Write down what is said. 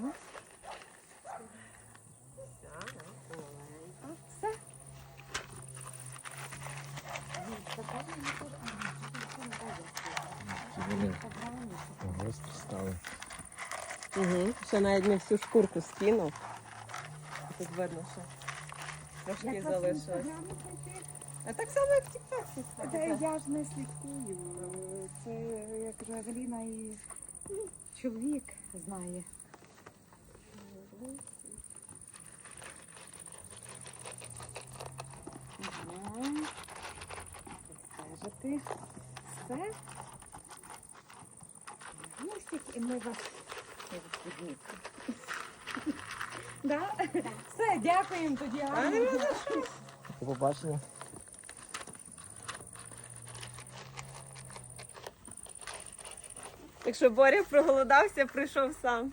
Ага. Все. Гостро стали. Угу. Ще навіть не всю шкурку скинув. Тут видно, що трошки залишилось. А так само, як тік-так Та Я ж не слідкую. Це як Галіна і ну, чоловік знає. Ага. Все. Гусик, і ми вас відмітимо. Да? Все, дякуємо тоді. До побачення. Так що Боря проголодався, прийшов сам.